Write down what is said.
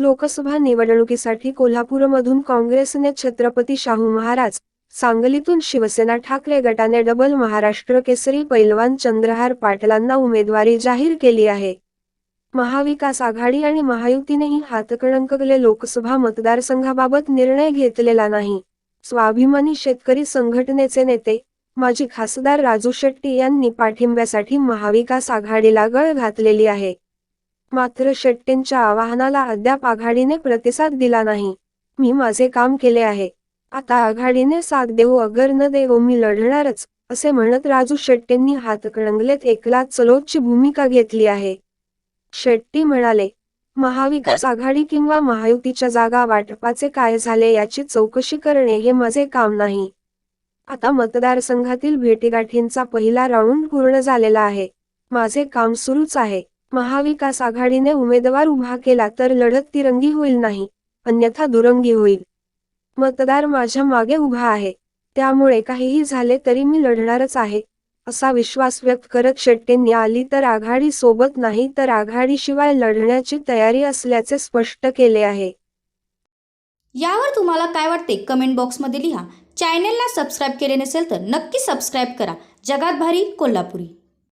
लोकसभा निवडणुकीसाठी कोल्हापूरमधून काँग्रेसने छत्रपती शाहू महाराज सांगलीतून शिवसेना ठाकरे गटाने डबल महाराष्ट्र केसरी पैलवान चंद्रहार पाटलांना उमेदवारी जाहीर केली आहे. महाविकास आघाडी आणि महायुतीनेही हातकणंकले लोकसभा मतदारसंघाबाबत निर्णय घेतलेला नाही. स्वाभिमानी शेतकरी संघटनेचे नेते माजी खासदार राजू शेट्टी यांनी पाठिंब्यासाठी महाविकास आघाडीला गळ घातलेली आहे. मात्र शेट्टींच्या आवाहनाला अद्याप आघाडीने प्रतिसाद दिला नाही. मी माझे काम केले आहे. आता आघाडीने साथ देऊ अगर न देऊ मी लढणारच असे म्हणत राजू शेट्टींनी हातकणंगलेत एकला चलोची भूमिका घेतली आहे. शेट्टी म्हणाले महाविकास आघाडी किंवा महायुतीच्या जागा वाटपाचे काय झाले याची चौकशी करणे हे माझे काम नाही. आता मतदारसंघातील भेटीगाठींचा पहिला राऊंड पूर्ण झालेला आहे. माझे काम सुरूच आहे. महाविकास आघाडीने उमेदवार उभा केला तर लढत तिरंगी होईल नाही अन्यथा दुरंगी होईल. मतदार माझ्या मागे उभा आहे. त्यामुळे काहीही झाले तरी मी लढणारच आहे असा विश्वास व्यक्त करत शेट्टींनी आली तर आघाडी सोबत नाही तर आघाडीशिवाय लढण्याची तयारी असल्याचे स्पष्ट केले आहे. यावर तुम्हाला काय वाटते? कमेंट बॉक्समध्ये लिहा. चॅनेलला सबस्क्राईब केले नसेल तर नक्की सबस्क्राईब करा. जगात भारी कोल्हापुरी.